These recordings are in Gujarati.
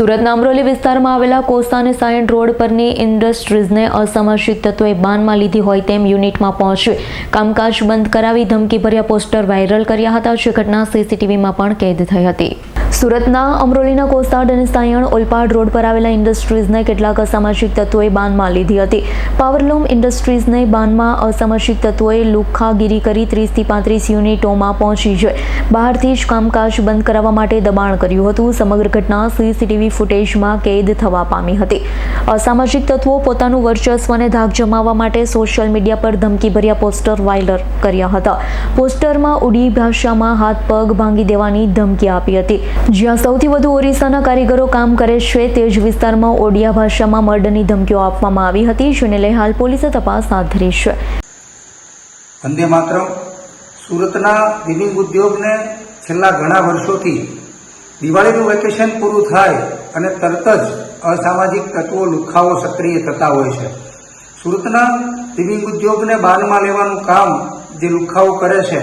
સુરતના અમરોલી વિસ્તારમાં આવેલા કોસ્તા અને સાયણ રોડ પરની ઇન્ડસ્ટ્રીઝને અસામાજિક તત્વોએ બાનમાં લીધી હોય તેમ યુનિટમાં પહોંચી કામકાજ બંધ કરાવી ધમકીભર્યા પોસ્ટર વાયરલ કર્યા હતા. જે ઘટના સીસીટીવીમાં પણ કેદ થઈ હતી. સુરતના અમરોલીના કોસ્તાડ અને સાયણ ઓલપાડ રોડ પર આવેલા ઇન્ડસ્ટ્રીઝને કેટલાક અસામાજિક તત્વોએ બાનમાં લીધી હતી. પાવરલૂમ ઇન્ડસ્ટ્રીઝને બાનમાં અસામાજિક તત્વોએ લુખ્ખાગીરી કરી ત્રીસથી પાંત્રીસ યુનિટોમાં પહોંચી છે. બહારથી જ કામકાજ બંધ કરાવવા માટે દબાણ કર્યું હતું. સમગ્ર ઘટના સીસીટીવી ફૂટેજમાં કેદ થવા પામી હતી. અસામાજિક તત્વો પોતાનું વર્ચસ્વ અને ધાક જમાવવા માટે સોશિયલ મીડિયા પર ધમકીભર્યા પોસ્ટર વાયરલ કર્યા હતા. પોસ્ટરમાં ઉડી ભાષામાં હાથ પગ ભાંગી દેવાની ધમકી આપી હતી. જ્યાં સૌથી વધુ ઓરિસ્સાના કારીગરો કામ કરે છે તે જ વિસ્તારમાં ઓડિયા ભાષામાં મર્ડરની ધમકીઓ આપવામાં આવી હતી, જેને લઈ હાલ પોલીસે તપાસ હાથ ધરી છે. વંદે માતરમ. સુરતના વિનિંગ ઉદ્યોગને છેલ્લા ઘણા વર્ષોથી દિવાળીનું વેકેશન પૂરું થાય અને તરત જ અસામાજિક તત્વો લુખાઓ સક્રિય થતા હોય છે. સુરતના વિનિંગ ઉદ્યોગને બાનમાં લેવાનું કામ જે લુખાઓ કરે છે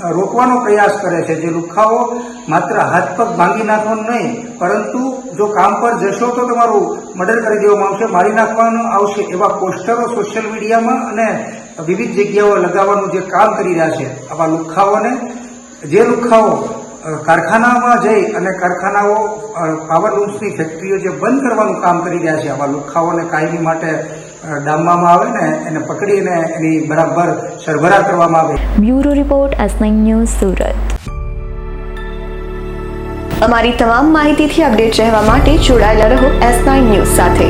રોકવાનો પ્રયાસ કરે છે. જે લુખાઓ માત્ર હાથ પગ ભાંગી નાખવાનું નહીં, પરંતુ જો કામ પર જશો તો તમારું મર્ડર કરી દેવામાં આવશે, મારી નાખવાનું આવશે એવા પોસ્ટરો સોશિયલ મીડિયામાં અને વિવિધ જગ્યાઓ લગાવવાનું જે કામ કરી રહ્યા છે. આવા લુખાઓને, જે લુખાઓ કારખાનામાં જઈ અને કારખાનાઓ પાવર લૂમ્સની ફેક્ટરીઓ જે બંધ કરવાનું કામ કરી રહ્યા છે, આવા લુખાઓને કાયમી માટે ડામવામાં આવે ને, એને પકડીને એની બરાબર સરભરા કરવામાં આવે. Bureau report S nine news Surat. અમારી તમામ માહિતીથી અપડેટ રહેવા માટે જોડાયેલા રહો એસ નાઇન ન્યૂઝ સાથે.